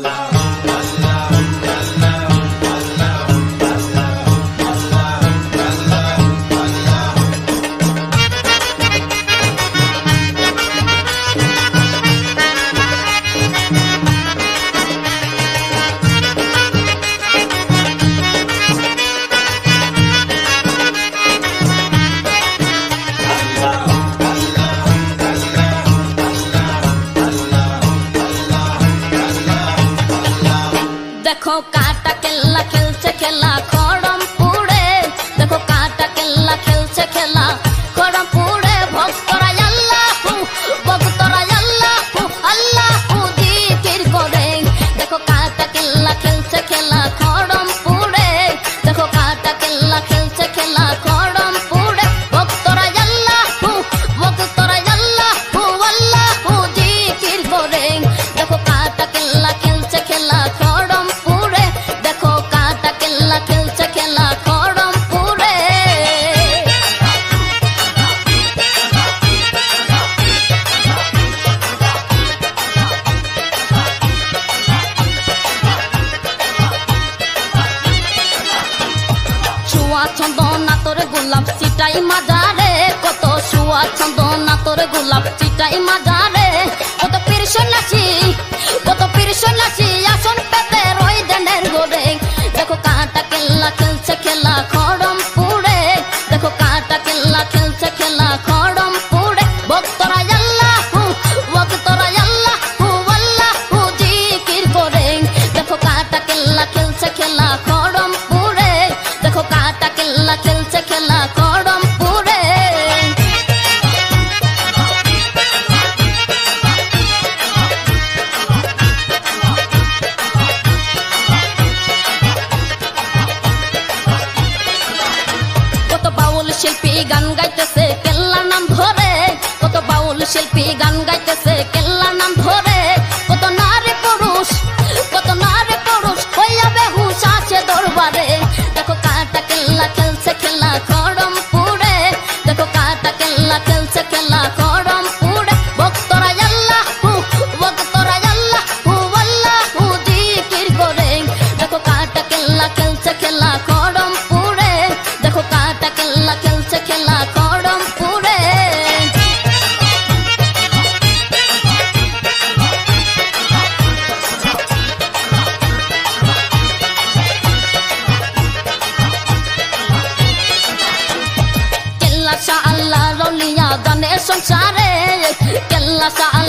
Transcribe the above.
Allah. こうか。সুয়া চন্দনা তোর গোলাপ চিটাই মাজারে কত শুয়া ছন্দ না তোরে গোলাপ চিটাই মাজারে শিল্পী গান গাইতেছে কেল্লা নাম ধরে। কত বাউল শিল্পী গান গাইতেছে la